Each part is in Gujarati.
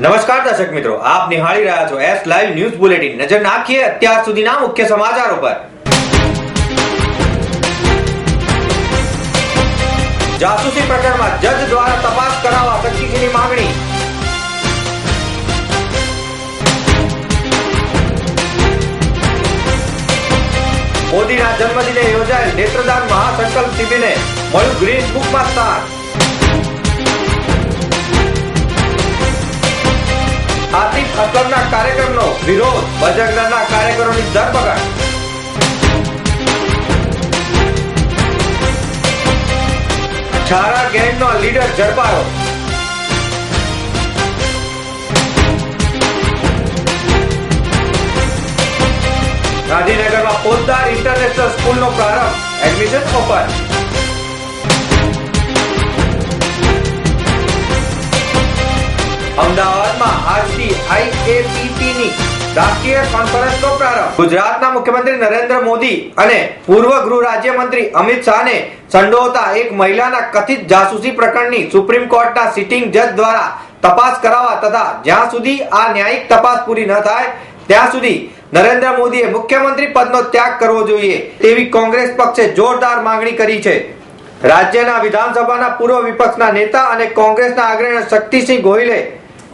દર્શક મિત્રો, આપ નિહાળી રહ્યા છો એસ લાઈવ ન્યૂઝ બુલેટિન નજર નાખીએ અત્યાર સુધીના મુખ્ય સમાચારો પર. જાસૂસી પ્રકરણમાં જજ દ્વારા તપાસ કરાવવા શક્તિસિંહની માંગણી. મોદીના જન્મદિને યોજાયેલ નેત્રદાન મહાસંકલ્પ શિબિરને મળ્યું ગ્રીન બુકમાં સ્થાન આતિફ અસરના કાર્યક્રમનો વિરોધ બજરંગ દળના કાર્યકરોની ધરપકડ. છારા ગેંગનો લીડર ઝડપાયો. ગાંધીનગરમાં પોદ્દાર ઇન્ટરનેશનલ સ્કૂલનો પ્રારંભ. એડમિશન ઓપન અમદાવાદમાં આજથી આઈએપીપી ની રાષ્ટ્રીય કોન્ફરન્સનો પ્રારંભ. ગુજરાતના મુખ્યમંત્રી નરેન્દ્ર મોદી અને પૂર્વ ગૃહ રાજ્યમંત્રી અમિત શાહને સંડોવતા એક મહિલાના કથિત જાસૂસી પ્રકરણની સુપ્રીમ કોર્ટના સિટિંગ જજ દ્વારા તપાસ કરાવવા તથા જ્યાં સુધી આ ન્યાયિક તપાસ પૂરી ન થાય, ત્યાં સુધી નરેન્દ્ર મોદીએ મુખ્યમંત્રી પદનો ત્યાગ કરવો જોઈએ તેવી કોંગ્રેસ પક્ષે જોરદાર માંગણી કરી છે. રાજ્યના વિધાનસભાના પૂર્વ વિપક્ષના નેતા અને કોંગ્રેસના અગ્રણી શક્તિસિંહ ગોહિલે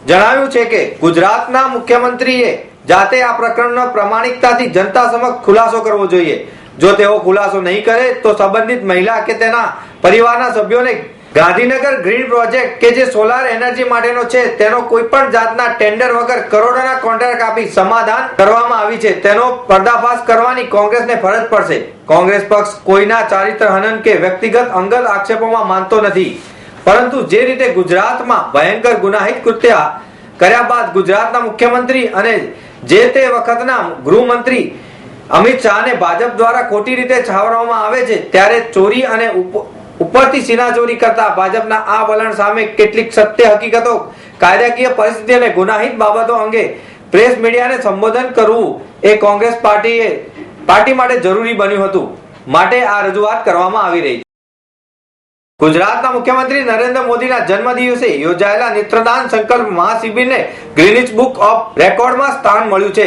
જણાવ્યું છે કે ગુજરાતના મુખ્યમંત્રીએ જાતે આ પ્રકરણનો પ્રમાણિકતાથી જનતા સમક્ષ ખુલાસો કરવો જોઈએ. જો તેઓ ખુલાસો નહીં કરે, તો સંબંધિત મહિલા કે તેના પરિવારના સભ્યોને ગાંધીનગર ગ્રીન પ્રોજેક્ટ કે જે સોલાર એનર્જી માટેનો છે, તેનો કોઈ પણ જાતના ટેન્ડર વગર કરોડોના કોન્ટ્રાક્ટ આપી સમાધાન કરવામાં આવી છે. તેનો પર્દાફાશ કરવાની કોંગ્રેસને ફરજ પડશે. કોંગ્રેસ પક્ષ કોઈના ચારિત્ર હનન કે વ્યક્તિગત અંગત આક્ષેપોમાં માનતો નથી. પરંતુ જે રીતે ગુજરાતમાં ભયંકર ગુનાહિત કૃત્ય કર્યા બાદ ગુજરાતના મુખ્યમંત્રી અને જે તે વખતના ગૃહમંત્રી અમિત શાહને ભાજપ દ્વારા ખોટી રીતે છાવરવામાં આવે છે, ત્યારે ચોરી અને ઉપ- ઉપરથી સીનાચોરી કરતા ભાજપના આ વલણ સામે કેટલીક સત્ય હકીકતો, કાયદાકીય પરિસ્થિતિ અને ગુનાહિત બાબતો અંગે પ્રેસ મીડિયાને સંબોધન કરવું એ કોંગ્રેસ પાર્ટીએ, પાર્ટી માટે જરૂરી બન્યું હતું. માટે આ રજૂઆત કરવામાં આવી રહી છે. ગુજરાતના મુખ્યમંત્રી નરેન્દ્ર મોદીના જન્મ દિવસે યોજાયેલા નેત્રદાન સંકલ્પ મહાશિબિરને ગ્રીનિચ બુક ઓફ રેકોર્ડમાં સ્થાન મળ્યું છે.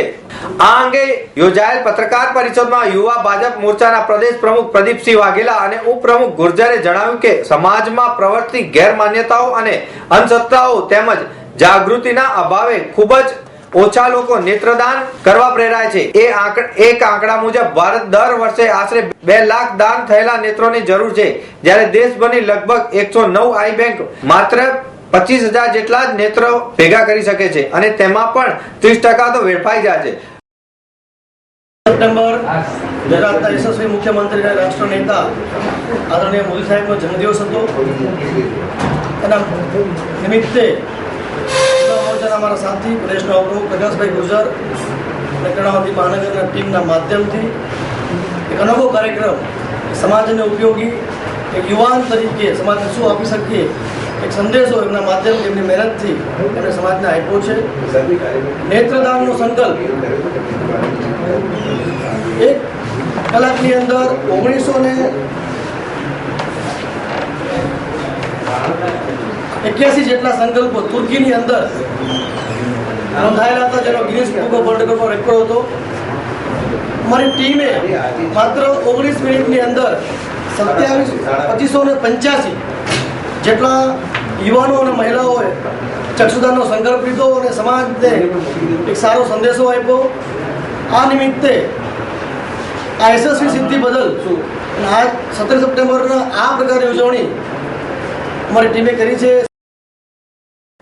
આ અંગે યોજાયેલ પત્રકાર પરિષદમાં યુવા ભાજપ મોરચાના પ્રદેશ પ્રમુખ પ્રદીપસિંહ વાઘેલા અને ઉપપ્રમુખ ગુર્જરે જણાવ્યું કે સમાજમાં પ્રવર્તતી ગેરમાન્યતાઓ અને અંધશ્રદ્ધાઓ તેમજ જાગૃતિના અભાવે ખૂબ જ ઓછા લોકો નેત્રદાન કરવા પ્રેરાય છે. એ એક આંકડા મુજબ ભારત દર વર્ષે આશરે બે લાખ દાન થયેલા નેત્રોની જરૂર છે. જ્યારે દેશભરની લગભગ એકસો નવ આઈ બેંક માત્ર પચીસ હજાર જેટલા જ નેત્રો ભેગા કરી શકે છે અને તેમાં પણ ત્રીસ ટકા તો વેડફાઈ જાય છે. સપ્ટેમ્બર ગુજરાતના યશસ્વી મુખ્યમંત્રી અને રાષ્ટ્ર નેતા આદરણીય મોદી સાહેબનો જન્મદિવસ હતો. એના નિમિત્તે મોરચાના અમારા સાથી, પ્રદેશના ઉપપ્રમુખ પ્રકાશભાઈ ગુર્જર અને કર્ણાવતી મહાનગરના ટીમના માધ્યમથી એક અનોખો કાર્યક્રમ સમાજને ઉપયોગી એક યુવાન તરીકે સમાજને શું આપી શકીએ, એક સંદેશો એમના માધ્યમથી, એમની મહેનતથી એમણે સમાજને આપ્યો છે. નેત્રદાનનો સંકલ્પ. એક કલાકની અંદર ઓગણીસો ને એક્યાસી જેટલા સંકલ્પો તુર્કીની અંદર નોંધાયેલા હતા, જેનો Guinness Book of World Record હતો. મારી ટીમે માત્ર ઓગણીસ મિનિટની અંદર સત્યાવીસ, પચીસો ને પંચ્યાસી જેટલા યુવાનો અને મહિલાઓએ ચક્ષુદાનનો સંકલ્પ લીધો અને સમાજને એક સારો સંદેશો આપ્યો. આ નિમિત્તે આ યશસ્વી સિદ્ધિ બદલ અને આ સત્તર સપ્ટેમ્બરના આ પ્રકારની ઉજવણી અમારી ટીમે કરી છે.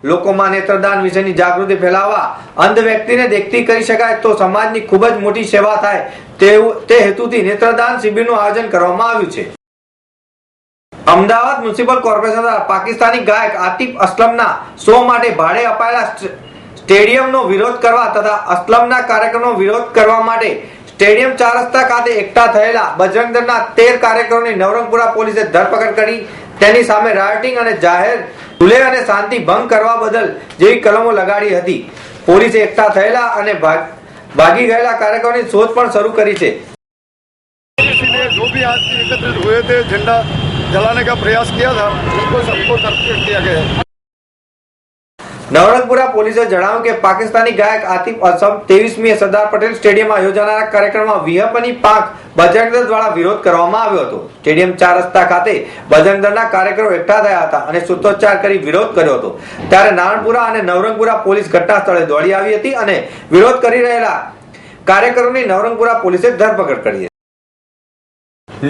લોકોમાં નેત્રદાન વિશેની જાગૃતિ ફેલાવવા, અંધ વ્યક્તિને દેખતી કરી શકાય તો સમાજની ખૂબ જ મોટી સેવા થાય તેવું, તે હેતુથી નેત્રદાન શિબિરનું આયોજન કરવામાં આવ્યું છે. અમદાવાદ મ્યુનિસિપલ કોર્પોરેશન દ્વારા પાકિસ્તાની ગાયક આતિફ અસલમના શો માટે ભાડે અપાયેલા સ્ટ- સ્ટેડિયમનો વિરોધ કરવા તથા અસલમના કાર્યક્રમનો વિરોધ કરવા માટે સ્ટેડિયમ ચાર રસ્તા ખાતે એકઠા થયેલા બજરંગ દળના તેર કાર્યકરોની નવરંગપુરા પોલીસે ધરપકડ કરી તેની સામે રાયોટિંગ અને જાહેર સુલેહ અને શાંતિ ભંગ કરવા બદલ જેવી કલમો લગાડી હતી પોલીસે એકઠા થયેલા અને ભાગ- ભાગી ગયેલા કાર્યકરોની શોધ પણ શરૂ કરી છે किसी ने जो भी आज एकत्रित हुए थे झंडा जलाने का प्रयास किया था उनको सबको तरफ किया गया है નવરંગપુરા પોલીસે જણાવ્યું કે પાકિસ્તાની ગાયક આતિફ અસમ ત્રેવીસમી સરદાર પટેલ સ્ટેડિયમમાં યોજાનારા કાર્યક્રમમાં વિહપની પાક બજરંગ દળ દ્વારા વિરોધ કરવામાં આવ્યો હતો. સ્ટેડિયમ ચાર રસ્તા ખાતે બજરંગ દળના કાર્યકરો એકઠા થયા હતા અને સૂત્રોચ્ચાર કરી વિરોધ કર્યો હતો. ત્યારે નારણપુરા અને નવરંગપુરા પોલીસ ઘટના સ્થળે દોડી આવી હતી અને વિરોધ કરી રહેલા કાર્યકરોની નવરંગપુરા પોલીસે ધરપકડ કરી હતી.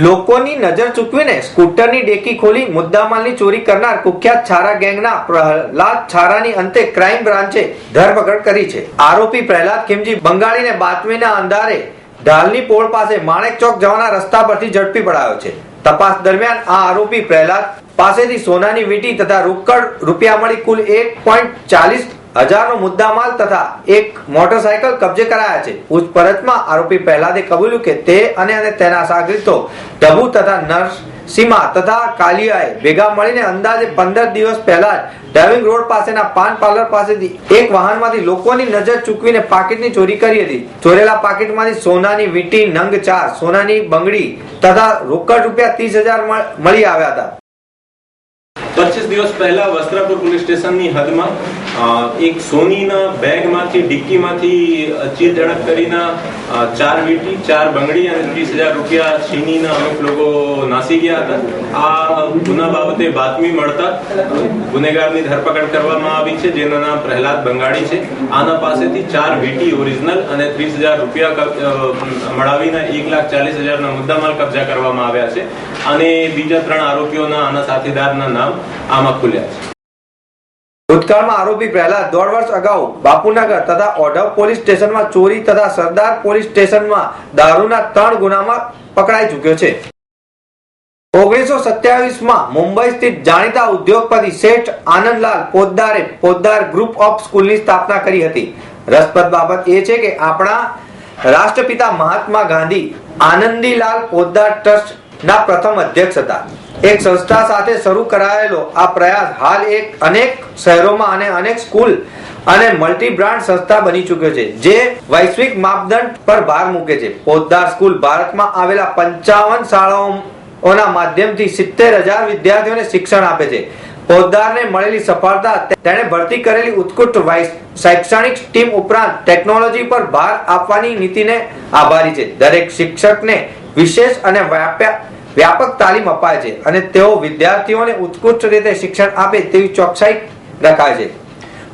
લોકોની નજર ચૂકવીને સ્કૂટરની ડેકી ખોલી મુદ્દામાલની ચોરી કરનાર કુખ્યાત છારા ગેંગના પ્રહલાદ છારાની અંતે ક્રાઇમ બ્રાન્ચે ધરપકડ કરી છે. આરોપી પ્રહલાદ ખીમજી બંગાળીને બાતમીના અંધારે ઢાલની પોળ પાસે માણેક ચોક જવાના રસ્તા પરથી ઝડપી પડાયો છે. તપાસ દરમિયાન આ આરોપી પ્રહલાદ પાસેથી સોનાની વીંટી તથા રોકડ રૂપિયા મળી કુલ એક પોઈન્ટ ચાલીસ હજારનો મુદ્દામાલ તથા એક મોટરસાયકલ કબજે કરાયા છે. પૂછપરછમાં આરોપી પ્રહલાદે કબૂલ્યું કે તે અને તેના સાગરીતો, ડભુ તથા નરસીમા તથા કાલિયાએ ભેગા મળીને અંદાજે પંદર દિવસ પહેલા ડ્રાઇવિંગ રોડ પાસેના પાન પાર્લર પાસેથી એક વાહનમાંથી લોકોની નજર ચૂકવીને પાકીટની ચોરી કરી હતી. ચોરેલા પાકીટમાંથી સોનાની વીંટી, નંગ ચાર, સોનાની બંગડી તથા રોકડ રૂપિયા ત્રીસ હજાર મળી આવ્યા હતા. પચીસ દિવસ પહેલા વસ્ત્રાપુર પોલીસ સ્ટેશનની હદમાં એક સોનીના બેગમાંથી, ડિક્કીમાંથી ચીર ઝડપ કરીને ચાર વીટી, ચાર બંગડી અને ત્રીસ હજાર રૂપિયા છીનીના અમુક લોકો નાસી ગયા હતા. આ ગુના બાબતે બાતમી મળતા ગુનેગારની ધરપકડ કરવામાં આવી છે, જેનું નામ પ્રહલાદ બંગાળી છે. આના પાસેથી ચાર વીટી ઓરિજિનલ અને ત્રીસ હજાર રૂપિયા મળાવીને એક લાખ ચાલીસ હજારના મુદ્દામાલ કબજા કરવામાં આવ્યા છે. અને બીજા ત્રણ આરોપીઓના આના સાથીદારના નામ આમાં ભૂતકાળમાં આરોપી પ્રહલાદ દોઢ વર્ષ અગાઉ બાપુનગર તથા ઓઢવ પોલીસ સ્ટેશનમાં ચોરી તથા સરદાર પોલીસ સ્ટેશનમાં દારૂના ત્રણ ગુનામાં પકડાઈ ચૂક્યો છે. ઓગણીસો સત્યાવીસમાં મુંબઈ સ્થિત જાણીતા ઉદ્યોગપતિ શેઠ આનંદલાલ પોદ્દારે પોદ્દાર ગ્રુપ ઓફ સ્કૂલની સ્થાપના કરી હતી. રસપ્રદ બાબત એ છે કે આપણા રાષ્ટ્રપિતા મહાત્મા ગાંધી આનંદીલાલ પોદ્દાર ટ્રસ્ટના પ્રથમ અધ્યક્ષ હતા. એક સંસ્થા સાથે શરૂ કરાયેલો આ પ્રયાસ હાલ એક અનેક શહેરોમાં અને અનેક સ્કૂલ અને મલ્ટી બ્રાન્ડ સંસ્થા બની ચૂક્યો છે, જે વૈશ્વિક માપદંડ પર ભાર મૂકે છે. પોદ્દાર સ્કૂલ ભારતમાં આવેલા પંચાવન શાળાઓના માધ્યમથી સિત્તેર હજાર વિદ્યાર્થીઓને શિક્ષણ આપે છે. પોદ્દારને મળેલી સફળતા તેણે ભરતી કરેલી ઉત્કૃષ્ટ શૈક્ષણિક ટીમ ઉપરાંત ટેકનોલોજી પર ભાર આપવાની નીતિને આભારી છે. દરેક શિક્ષકને વિશેષ અને વ્યાપ્યા વ્યાપક તાલીમ અપાય છે અને તેઓ વિદ્યાર્થીઓને ઉત્કૃષ્ટ રીતે શિક્ષણ આપે તેવી ચોકસાઈ રખાય છે.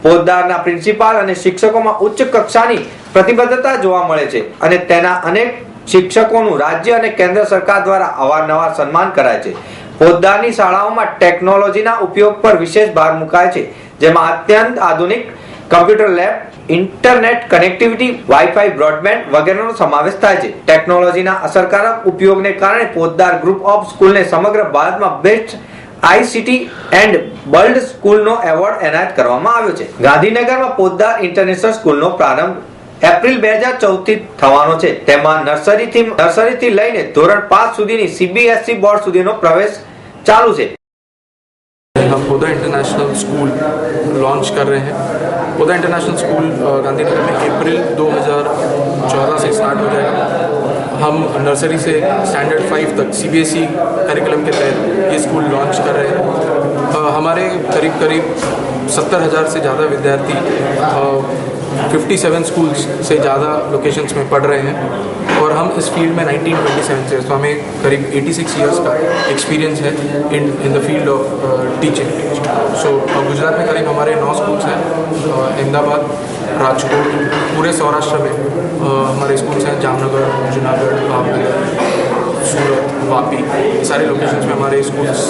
પોદ્દારના પ્રિન્સિપાલ અને શિક્ષકોમાં ઉચ્ચ કક્ષાની પ્રતિબદ્ધતા જોવા મળે છે અને તેના અનેક શિક્ષકોનું રાજ્ય અને કેન્દ્ર સરકાર દ્વારા અવારનવાર સન્માન કરાય છે. પોદ્દારની શાળાઓમાં ટેકનોલોજીના ઉપયોગ પર વિશેષ ભાર મુકાય છે, જેમાં અત્યંત આધુનિક computer lab, internet connectivity WiFi broadband વગેરેનો સમાવેશ થાય છે. ટેકનોલોજીના અસરકારક ઉપયોગને કારણે પોતદાર ગ્રુપ ઓફ સ્કૂલને સમગ્ર ભારતમાં બેસ્ટ આઈસીટી એન્ડ બર્લ્ડ સ્કૂલનો એવોર્ડ એનાયત કરવામાં આવ્યો છે. ગાંધીનગરમાં પોતદાર ઇન્ટરનેશનલ સ્કૂલનો પ્રારંભ એપ્રિલ બે હજાર ચૌદથી થવાનો છે. તેમાં નર્સરીથી નર્સરીથી લઈને ધોરણ પાંચ સુધીની સીબીએસઈ બોર્ડ સુધીનો પ્રવેશ ચાલુ છે. हम खुदा इंटरनेशनल स्कूल लॉन्च कर रहे हैं। खुदा इंटरनेशनल स्कूल गांधीनगर में अप्रैल 2014 से स्टार्ट हो जाएगा। हम नर्सरी से स्टैंडर्ड फाइव तक C B S E curriculum के तहत ये स्कूल लॉन्च कर रहे हैं। हमारे करीब करीब सत्तर हज़ार से ज़्यादा विद्यार्थी फिफ्टी सेवन स्कूल्स से ज़्यादा लोकेशंस में पढ़ रहे हैं और हम इस फ़ील्ड में 1927 से तो हमें करीब 86 इयर्स का एक्सपीरियंस है in in the field of teaching so Gujarat में करीब हमारे नौ स्कूल्स हैं अहमदाबाद, राजकोट, पूरे सौराष्ट्र में हमारे स्कूल्स हैं जामनगर जूनागढ़ भावनगर सूरत वापी सारे लोकेशंस में हमारे स्कूल्स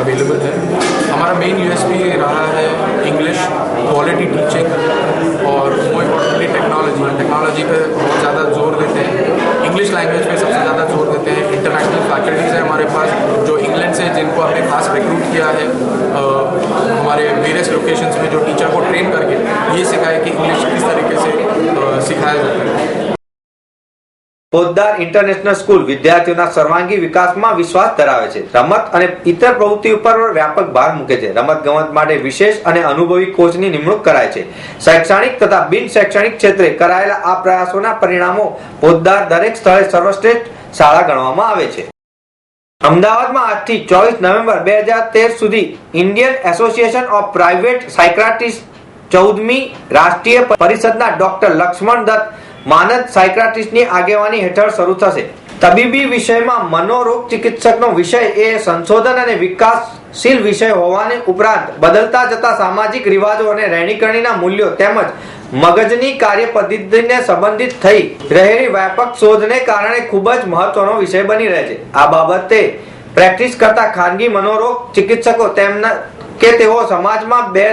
अवेलेबल हैं। हमारा मेन यूएसपी रहा है इंग्लिश क्वालिटी टीचिंग और मोर इम्पोर्टेंटली टेक्नोलॉजी टेक्नोलॉजी पे बहुत ज़्यादा ज़ोर देते हैं। इंग्लिश लैंग्वेज पे सबसे ज़्यादा ज़ोर देते हैं। इंटरनेशनल फैकल्टीज़ हैं हमारे पास जो इंग्लैंड से जिनको हमने खास रिक्रूट किया है अ, हमारे वेरियस लोकेशंस में जो टीचर को ट्रेन करके ये सिखाए कि इंग्लिश किस तरीके से अ, सिखाया जाता है। પોદ્દાર ઇન્ટરનેશનલ સ્કૂલ વિદ્યાર્થીઓના સર્વાંગી વિકાસમાં વિશ્વાસ ધરાવે છે. રમત અને ઇતર પ્રવૃત્તિ ઉપર વ્યાપક ભાર મૂકે છે. રમત ગમત માટે વિશેષ અને અનુભવી કોચની નિમણૂક કરાય છે. શૈક્ષણિક તથા બિન શૈક્ષણિક ક્ષેત્રે કરાયેલા આ પ્રયાસોના પરિણામો પોદ્દાર દરેક સ્થળે સર્વશ્રેષ્ઠ શાળા ગણવામાં આવે છે. અમદાવાદમાં આજથી ચોવીસ નવેમ્બર બે હજાર તેર સુધી Indian association of private psychiatrist ચૌદમી રાષ્ટ્રીય પરિષદના ડોક્ટર લક્ષ્મણ દત્ત માનદ સાયક્રાટિસ્ટની આગેવાની હેઠળ શરૂ થશે. તબીબી વિષયમાં મનોરોગ ચિકિત્સકનો વિષય એ સંશોધન અને વિકાસશીલ વિષય હોવાની ઉપરાંત બદલતા જતા સામાજિક રિવાજો અને રહેણીકરણીના મૂલ્યો તેમજ મગજની કાર્યપદ્ધતિને સંબંધિત થઈ રહેલી વ્યાપક શોધને કારણે ખૂબ જ મહત્વનો વિષય બની રહે છે. આ બાબતે પ્રેક્ટિસ કરતા ખાનગી મનોરોગ ચિકિત્સકો તેમના કે તેઓ સમાજમાં બે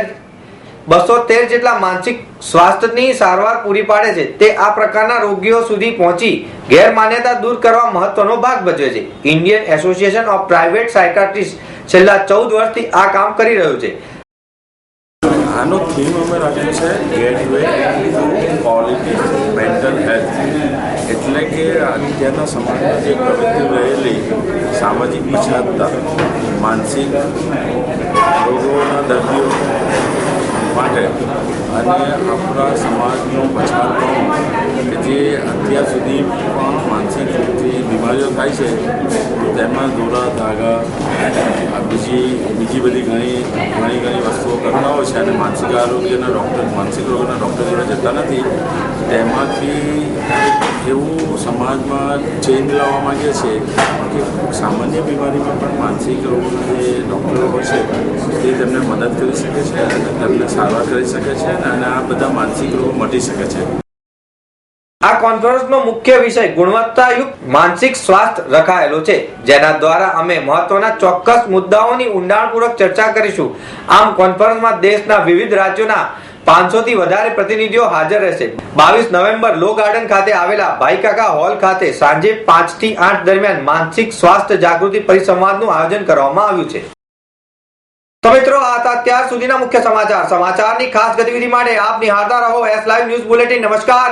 બસો તેર જેટલા માનસિક સ્વાસ્થ્યની સારવાર પૂરી પાડે છે. તે આ પ્રકારના રોગીઓ સુધી પહોંચી ગેરમાન્યતા દૂર કરવા મહત્વનો ભાગ ભજવે છે. Indian association of private psychiatrist છેલ્લા ચૌદ વર્ષથી આ કામ કરી રહ્યું છે. આનો થીમ અમે રાખ્યો છે ગેટવે ક્વોલિટી મેન્ટલ હેલ્થ એટલે કે અત્યારના સમાજમાં જે પ્રવૃત્તિ રહેલી, સામાજિક નિષ્ણાતતા માનસિક રોગોના દર્દીઓ માટે અને આપણા સમાજનો પછાતપણું કે જે અત્યાર સુધી પણ માનસિક બીમારીઓ થાય છે, તેમાં દોરા, ધાગા બીજી બીજી બધી ઘણી ઘણી ઘણી વસ્તુઓ કરતા હોય છે અને માનસિક આરોગ્યના ડૉક્ટર માનસિક રોગોના ડૉક્ટર જોડે જતા નથી. તેમાંથી એવું સમાજમાં ચેન્જ લાવવા માંગીએ છીએ કે સામાન્ય બીમારીમાં પણ માનસિક રોગોના જે ડૉક્ટરો હોય છે તે તેમને મદદ કરી શકે છે અને તેમને સારવાર કરી શકે છે અને આ બધા માનસિક રોગો મટી શકે છે. આ કોન્ફરન્સનો મુખ્ય વિષય ગુણવત્તાયુક્ત માનસિક સ્વાસ્થ્ય રખાયેલો છે. જેના દ્વારા અમે મહત્વના ચોક્કસ મુદ્દાઓની ઊંડાણપૂર્વક ચર્ચા કરીશું. આમ કોન્ફરન્સમાં દેશના વિવિધ રાજ્યોના પાંચસો થી વધારે પ્રતિનિધિઓ હાજર રહેશે. બાવીસ નવેમ્બર લો ગાર્ડન ખાતે આવેલા ભાઈકાકા હોલ ખાતે સાંજે પાંચથી આઠ દરમિયાન માનસિક સ્વાસ્થ્ય જાગૃતિ પરિસંવાદનું આયોજન કરવામાં આવ્યું છે. તો મિત્રો, આ હતા અત્યાર સુધીના મુખ્ય સમાચાર. સમાચારની ખાસ ગતિવિધિ માટે આપ નિહાળતા રહો. એસ લાઈવ ન્યૂઝ બુલેટિન નમસ્કાર.